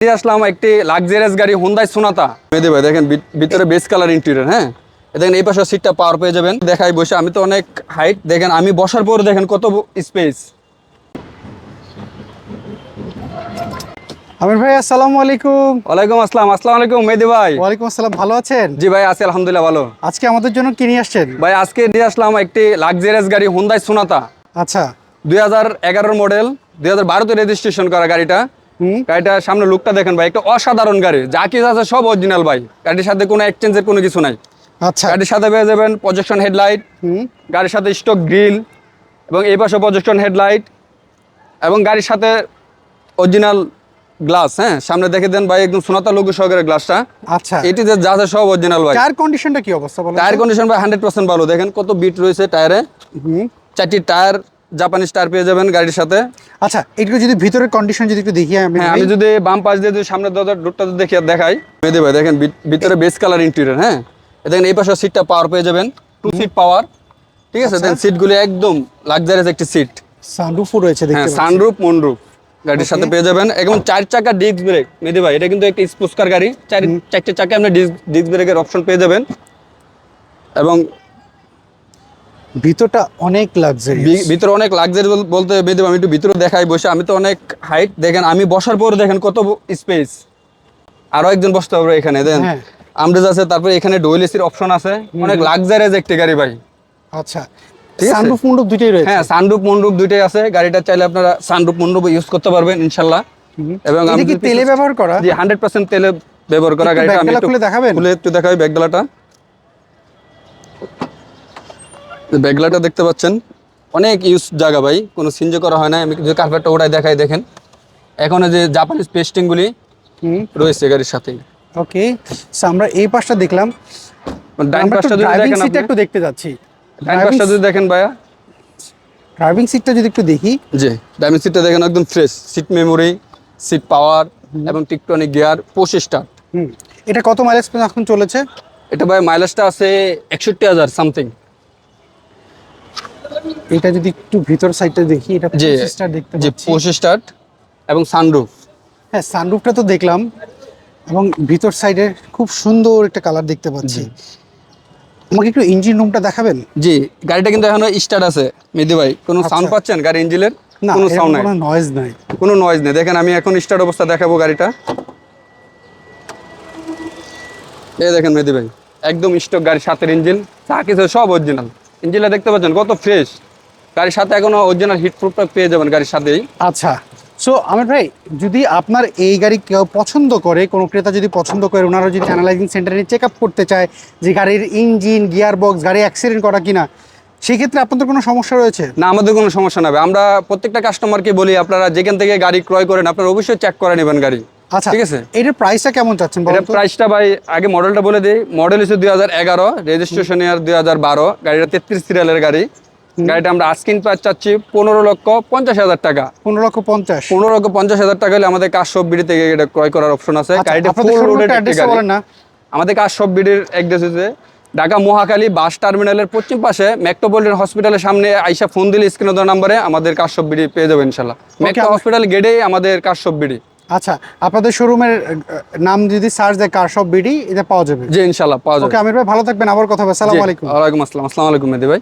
আসলাম একটি লাক্সারিয়াস গাড়ি হোন্দাই সোনাতা মেয়েদি ভাই দেখেন ভিতরে বেস কালার ইন্টেরিয়র হ্যাঁ? দেখেন এই পাশে সিটটা পাওয়ার পেয়ে যাবেন। দেখাই বসে আমি তো অনেক হাইট দেখেন আমি বসার পর দেখেন কত স্পেস আমির ভাই আসসালামু আলাইকুম। ওয়ালাইকুম আসসালাম আসসালামু আলাইকুম মেহেদি ভাই। ওয়ালাইকুম আসসালাম ভালো আছেন? জি ভাই আছি আলহামদুলিল্লাহ ভালো। আজকে আমাদের জন্য কি নিয়ে আসছেন? ভাই আজকে নিয়ে আসলাম একটি লাক্সারিয়াস গাড়ি হোন্দাই সোনাতা আচ্ছা। দুই হাজার মডেল দুই হাজার বারোতে রেজিস্ট্রেশন করা গাড়িটা। হুম? গাড়িটার সামনে লুকটা দেখেন ভাই একটা অসাধারণ গাড়ি। যা কিছু আছে সব অরিজিনাল ভাই। গাড়ির সাথে কোনো এক্সচেঞ্জের কোনো কিছু নাই। আচ্ছা। গাড়ির সাথে পেয়ে যাবেন প্রজেকশন হেডলাইট হুম। গাড়ির সাথে স্টক গ্রিল এবং এই পাশে প্রজেকশন হেডলাইট এবং গাড়ির সাথে অরিজিনাল গ্লাস হ্যাঁ? সামনে দেখে দেন ভাই একদম সোনাতা লোগো সহকারে গ্লাসটা আচ্ছা। এটি যে যা সব অরিজিনাল ভাই। টায়ার কন্ডিশনটা কি অবস্থা বলেন টায়ার কন্ডিশন ভাই হান্ড্রেড পার্সেন্ট ভালো। দেখেন কত বিট রয়েছে টায়ারে হুম। চারটি টায়ার জাপানিজ স্টার পেয়ে যাবেন গাড়ির সাথে। আচ্ছা একটু যদি ভিতরের কন্ডিশন যদি একটু দেখি আমি হ্যাঁ আমি যদি বাম পাশ দিয়ে যদি সামনের দরজার ডোরটা যদি দেখি দেখাই। মেয়েদি ভাই দেখেন ভিতরে বেস কালার ইন্টেরিয়র হ্যাঁ? দেখেন এই পাশে সিটটা পাওয়ার পেয়ে যাবেন। টু সিট পাওয়ার ঠিক আছে? দেন সিটগুলি একদম লাক্সারিয়াস একটি সিট সানরুফও রয়েছে হ্যাঁ সানরুফ মনরুফ গাড়ির সাথে পেয়ে যাবেন। এবং চার চাকা ডিস্ক ব্রেক মেদি ভাই এটা কিন্তু একটি স্পোর্টস গাড়ি। চার চারটে চাকা আপনি ডিস্ক ডিস্ক ব্রেকের অপশন পেয়ে যাবেন। এবং ভিতরটা অনেক লাক্সারি ভিতরে অনেক লাক্সারি বলতে মেদি আমি একটু ভিতরে দেখাই বসে। আমি তো অনেক হাইট দেখেন আমি বসার পর দেখেন কত স্পেস আরও একজন বসতে হবে এখানে দেন হ্যাঁ। আমরেজ আছে তারপরে এখানে ডোয়েল এসির অপশন আছে। অনেক লাক্সারিয়াস একটি গাড়ি ভাই। আচ্ছা। সানরুফ মুন্ডুপ দুইটাই রয়েছে? হ্যাঁ সানরুফ মন্ডুপ দুইটাই আছে। গাড়িটা চাইলে আপনারা সানরুফ মন্ডুপ ইউজ করতে পারবেন ইনশাল্লাহ। এবং আমি কি তেলে ব্যবহার করা? জি হান্ড্রেড পার্সেন্ট তেলে ব্যবহার করা গাড়িটা। আমি একটু খুলে দেখাবেন? খুলে একটু দেখাই ব্যাগডালাটা ব্যাগডালাটা দেখতে পাচ্ছেন। অনেক ইউজ জায়গা ভাই কোনো সিনজে করা হয় না আমি যে কার্পেটটা ওটাই দেখাই দেখেন। এখন যে জাপানিজ পেস্টিংগুলি রয়েছে গাড়ির সাথে। ওকে আমরা এই পাশটা দেখলাম। ডাইন পাশটা যদি ড্রাইভিং দেখেন আপনি। একটু দেখতে যাচ্ছি। ডাইন পাশটা যদি দেখেন ভাইয়া। ড্রাইভিং সিটটা যদি একটু দেখি। জি ডাইমেন সিটটা দেখেন একদম fresh seat memory seat power এবং টিকটনিক গিয়ার পোষ স্টার্ট এটা কত মাইলেজ এখন চলেছে? এটা ভাই মাইলেজটা আছে একষট্টি হাজার সামথিং এটা যদি একটু ভিতর সাইডটা দেখি এটা জি দেখতে পোষ স্টার্ট এবং সানরুফ হ্যাঁ সানরুফটা তো দেখলাম এবং ভিতর সাইডে খুব সুন্দর একটা কালার দেখতে পাচ্ছি। আমাকে একটু ইঞ্জিন রুমটা দেখাবেন? জি গাড়িটা কিন্তু এখনও স্টার্ট আছে মেদি ভাই। কোনো সাউন্ড আচ্ছা। পাচ্ছেন গাড়ি ইঞ্জিনের না কোনো সাউন্ড নাই। কোনো নয়েজ নাই। কোনো নয়েজ নেই। দেখেন আমি এখন স্টার্ট অবস্থা দেখাবো গাড়িটা। এই দেখেন মেদি ভাই। একদম স্টক গাড়ির সাথের ইঞ্জিন যা কিছু সব অরিজিনাল ইঞ্জিনটা দেখতে পাচ্ছেন কত ফ্রেশ গাড়ির সাথে এখনও অরিজিনাল হিট প্রুফটা পেয়ে যাবেন গাড়ির সাথেই। আচ্ছা সো আমার ভাই যদি আপনার এই গাড়ি কেউ পছন্দ করে কোনো ক্রেতা যদি পছন্দ করে ওনারা যদি অ্যানালাইজিং সেন্টারে চেক আপ করতে চায় যে গাড়ির ইঞ্জিন গিয়ার বক্স গাড়ি অ্যাক্সিডেন্ট করা কিনা সেক্ষেত্রে আপনাদের কোনো সমস্যা রয়েছে? না আমাদের কোনো সমস্যা নেই আমরা প্রত্যেকটা কাস্টমারকে বলি আপনারা যেখান থেকে গাড়ি ক্রয় করেন আপনারা অবশ্যই চেক করে নেবেন গাড়ি। আচ্ছা ঠিক আছে? এটার প্রাইসটা কেমন চাচ্ছেন এটা প্রাইসটা ভাই আগে মডেলটা বলে দিই। মডেল হচ্ছে দুই হাজার এগারো রেজিস্ট্রেশন ইয়ার দুই হাজার বারো। গাড়িটা তেত্রিশ সিরিয়ালের গাড়ি। গাড়িটা আমরা আস্কিন প্রাইস চাচ্ছি পনেরো লক্ষ পঞ্চাশ হাজার টাকা। পনেরো লক্ষ পঞ্চাশ। পনেরো লক্ষ পঞ্চাশ হাজার টাকা হলে আমাদের কাজ সব বিডি থেকে এটা ক্রয় করার অপশন আছে। আচ্ছা, গাড়িটা ফুল রোডের না। আমাদের কাজ সব বিডির অ্যাড্রেস হচ্ছে ঢাকা মহাখালী বাস টার্মিনালের পশ্চিম পাশে। মেট্রোপলিটন হসপিটালের সামনে আইসা ফোন দিলে স্ক্রিনে দেওয়া নাম্বারে আমাদের সব বিডি পেয়ে যাবেন ইনশাল্লাহ মেট্রো হসপিটাল গেটেই আমাদের সব বিডি আচ্ছা আপনাদের শোরুমের নাম যদি সার্চ দেয় কার সব বিডি এটা পাওয়া যাবে? জি ইনশাল্লাহ পাওয়া যাবে। ওকে আমির ভাই ভালো থাকবেন আবার কথা হবে। আসসালামু আলাইকুম। ওয়ালাইকুম আসসালাম। আসসালামু আলাইকুম মেদি ভাই।